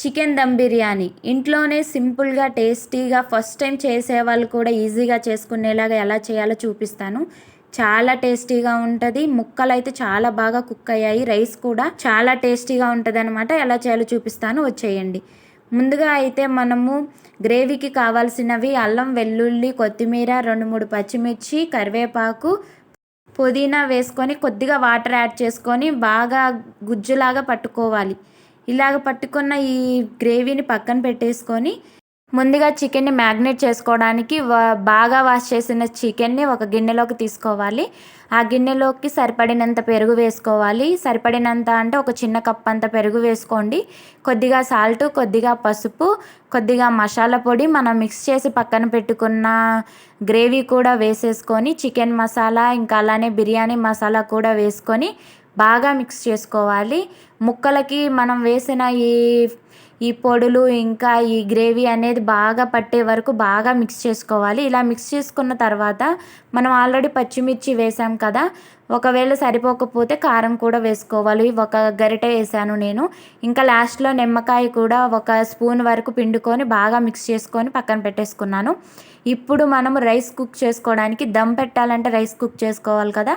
Chicken dum biryani. ఇంట్లోనే సింపుల్గా టేస్టీగా ఫస్ట్ టైం చేసేవాళ్ళు కూడా ఈజీగా చేసుకునేలాగా ఎలా చేయాలో చూపిస్తాను. చాలా టేస్టీగా ఉంటుంది. ముక్కలు అయితే చాలా బాగా కుక్ అయ్యాయి. రైస్ కూడా చాలా టేస్టీగా ఉంటుంది అనమాట ఎలా చేయాలో చూపిస్తాను. వచ్చేయండి. ముందుగా అయితే మనము గ్రేవీకి కావాల్సినవి అల్లం వెల్లుల్లి కొత్తిమీర రెండు మూడు పచ్చిమిర్చి కరివేపాకు పుదీనా వేసుకొని కొద్దిగా వాటర్ యాడ్ చేసుకొని బాగా గుజ్జులాగా పట్టుకోవాలి. ఇలాగ పట్టుకున్న ఈ గ్రేవీని పక్కన పెట్టేసుకొని ముందుగా చికెన్ని మ్యాగ్నేట్ చేసుకోవడానికి బాగా వాష్ చేసిన చికెన్ని ఒక గిన్నెలోకి తీసుకోవాలి. ఆ గిన్నెలోకి సరిపడినంత పెరుగు వేసుకోవాలి. సరిపడినంత అంటే ఒక చిన్న కప్ అంత పెరుగు వేసుకోండి. కొద్దిగా సాల్ట్ కొద్దిగా పసుపు కొద్దిగా మసాలా పొడి మనం మిక్స్ చేసి పక్కన పెట్టుకున్న గ్రేవీ కూడా వేసేసుకొని చికెన్ మసాలా ఇంకా అలానే బిర్యానీ మసాలా కూడా వేసుకొని బాగా మిక్స్ చేసుకోవాలి. ముక్కలకి మనం వేసిన ఈ ఈ పొడులు ఇంకా ఈ గ్రేవీ అనేది బాగా పట్టే వరకు బాగా మిక్స్ చేసుకోవాలి. ఇలా మిక్స్ చేసుకున్న తర్వాత మనం ఆల్రెడీ పచ్చిమిర్చి వేసాం కదా ఒకవేళ సరిపోకపోతే కారం కూడా వేసుకోవాలి. ఒక గరిటె వేసాను నేను. ఇంకా లాస్ట్లో నిమ్మకాయ కూడా ఒక స్పూన్ వరకు పిండుకొని బాగా మిక్స్ చేసుకొని పక్కన పెట్టేసుకున్నాను. ఇప్పుడు మనం రైస్ కుక్ చేసుకోవడానికి దమ్ పెట్టాలంటే రైస్ కుక్ చేసుకోవాలి కదా.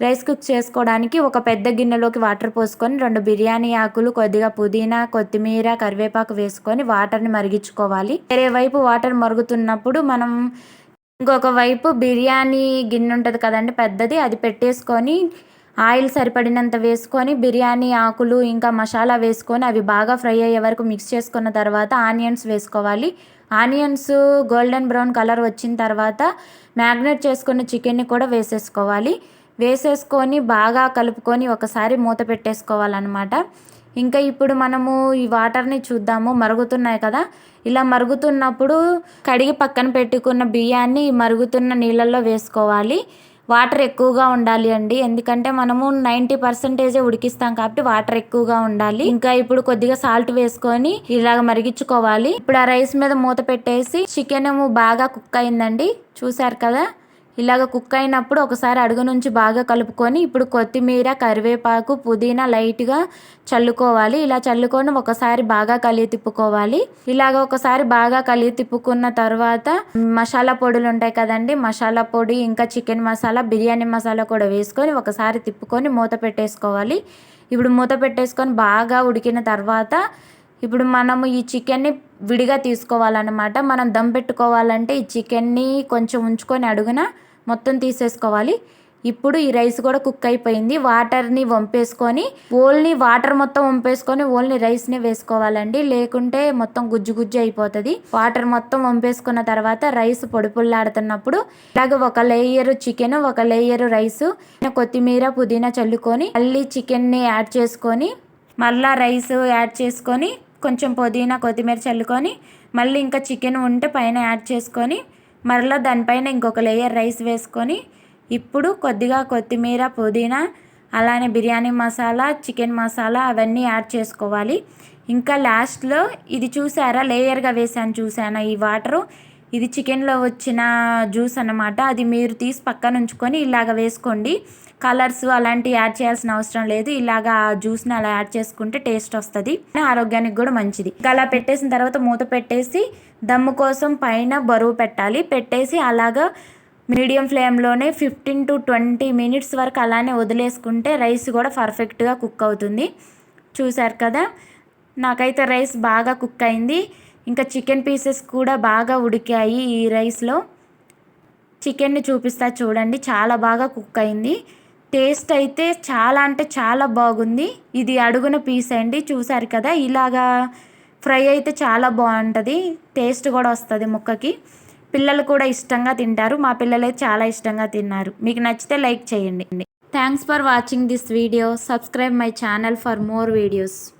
రైస్ కుక్ చేసుకోవడానికి ఒక పెద్ద గిన్నెలోకి వాటర్ పోసుకొని రెండు బిర్యానీ ఆకులు కొద్దిగా పుదీనా కొత్తిమీర కరివేపాకు వేసుకొని వాటర్ని మరిగించుకోవాలి. వేరే వైపు వాటర్ మరుగుతున్నప్పుడు మనం ఇంకొక వైపు బిర్యానీ గిన్నె ఉంటుంది కదండి పెద్దది అది పెట్టేసుకొని ఆయిల్ సరిపడినంత వేసుకొని బిర్యానీ ఆకులు ఇంకా మసాలా వేసుకొని అవి బాగా ఫ్రై అయ్యే వరకు మిక్స్ చేసుకున్న తర్వాత ఆనియన్స్ వేసుకోవాలి. ఆనియన్స్ గోల్డెన్ బ్రౌన్ కలర్ వచ్చిన తర్వాత మ్యాగ్నేట్ చేసుకున్న చికెన్ని కూడా వేసేసుకోవాలి. వేసేసుకొని బాగా కలుపుకొని ఒకసారి మూత పెట్టేసుకోవాలన్నమాట. ఇంకా ఇప్పుడు మనము ఈ వాటర్ని చూద్దాము. మరుగుతున్నాయి కదా. ఇలా మరుగుతున్నప్పుడు కడిగి పక్కన పెట్టుకున్న బియ్యాన్ని మరుగుతున్న నీళ్ళల్లో వేసుకోవాలి. వాటర్ ఎక్కువగా ఉండాలి అండి. ఎందుకంటే మనము నైంటీ పర్సెంటేజే ఉడికిస్తాం కాబట్టి వాటర్ ఎక్కువగా ఉండాలి. ఇంకా ఇప్పుడు కొద్దిగా సాల్ట్ వేసుకొని ఇలాగ మరిగించుకోవాలి. ఇప్పుడు ఆ రైస్ మీద మూత పెట్టేసి చికెన్ బాగా కుక్ అయిందండి. చూసారు కదా. ఇలాగ కుక్ అయినప్పుడు ఒకసారి అడుగు నుంచి బాగా కలుపుకొని ఇప్పుడు కొత్తిమీర కరివేపాకు పుదీనా లైట్గా చల్లుకోవాలి. ఇలా చల్లుకొని ఒకసారి బాగా కలిగి తిప్పుకోవాలి. ఇలాగ ఒకసారి బాగా కలిగి తిప్పుకున్న తర్వాత మసాలా పొడులు ఉంటాయి కదండి మసాలా పొడి ఇంకా చికెన్ మసాలా బిర్యానీ మసాలా కూడా వేసుకొని ఒకసారి తిప్పుకొని మూత పెట్టేసుకోవాలి. ఇప్పుడు మూత పెట్టేసుకొని బాగా ఉడికిన తర్వాత ఇప్పుడు మనము ఈ చికెన్ని విడిగా తీసుకోవాలన్నమాట. మనం దమ్ పెట్టుకోవాలంటే ఈ చికెన్ని కొంచెం ఉంచుకొని అడుగున మొత్తం తీసేసుకోవాలి. ఇప్పుడు ఈ రైస్ కూడా కుక్ అయిపోయింది. వాటర్ని వంపేసుకొని ఓన్లీ వాటర్ మొత్తం వంపేసుకొని ఓన్లీ రైస్ని వేసుకోవాలండి. లేకుంటే మొత్తం గుజ్జు గుజ్జు అయిపోతుంది. వాటర్ మొత్తం వంపేసుకున్న తర్వాత రైస్ పొడిపుల్లాడుతున్నప్పుడు ఇలాగ ఒక లేయర్ చికెన్ ఒక లేయర్ రైస్ కొత్తిమీర పుదీనా చల్లుకొని మళ్ళీ చికెన్ని యాడ్ చేసుకొని మళ్ళా రైస్ యాడ్ చేసుకొని కొంచెం పుదీనా కొత్తిమీర చల్లుకొని మళ్ళీ ఇంకా చికెన్ ఉంటే పైన యాడ్ చేసుకొని మరలా దానిపైన ఇంకొక లేయర్ రైస్ వేసుకొని ఇప్పుడు కొద్దిగా కొత్తిమీర పుదీనా అలానే బిర్యానీ మసాలా చికెన్ మసాలా అవన్నీ యాడ్ చేసుకోవాలి. ఇంకా లాస్ట్లో ఇది చూసారా? లేయర్గా వేసాను చూసాను ఈ వాటరు ఇది చికెన్లో వచ్చిన జ్యూస్ అనమాట అది మీరు తీసి పక్కన ఉంచుకొని ఇలాగ వేసుకోండి. కలర్స్ అలాంటివి యాడ్ చేయాల్సిన అవసరం లేదు. ఇలాగ ఆ జ్యూస్ని అలా యాడ్ చేసుకుంటే టేస్ట్ వస్తుంది. ఆరోగ్యానికి కూడా మంచిది. అలా పెట్టేసిన తర్వాత మూత పెట్టేసి దమ్ము కోసం పైన బరువు పెట్టాలి. పెట్టేసి అలాగా మీడియం ఫ్లేమ్లోనే ఫిఫ్టీన్ టు ట్వంటీ మినిట్స్ వరకు అలానే వదిలేసుకుంటే రైస్ కూడా పర్ఫెక్ట్గా కుక్ అవుతుంది. చూశారు కదా? నాకైతే రైస్ బాగా కుక్ అయింది. ఇంకా చికెన్ పీసెస్ కూడా బాగా ఉడికాయి ఈ రైస్లో. చికెన్ని చూపిస్తా చూడండి చాలా బాగా కుక్ అయింది. టేస్ట్ అయితే చాలా అంటే చాలా బాగుంది. ఇది అడుగున పీస్ అండి చూసారు కదా? ఇలాగా ఫ్రై అయితే చాలా బాగుంటుంది. టేస్ట్ కూడా వస్తుంది ముక్కకి. పిల్లలు కూడా ఇష్టంగా తింటారు. మా పిల్లలు అయితే చాలా ఇష్టంగా తిన్నారు. మీకు నచ్చితే లైక్ చేయండి. Thanks for watching this video. Subscribe my channel for more videos.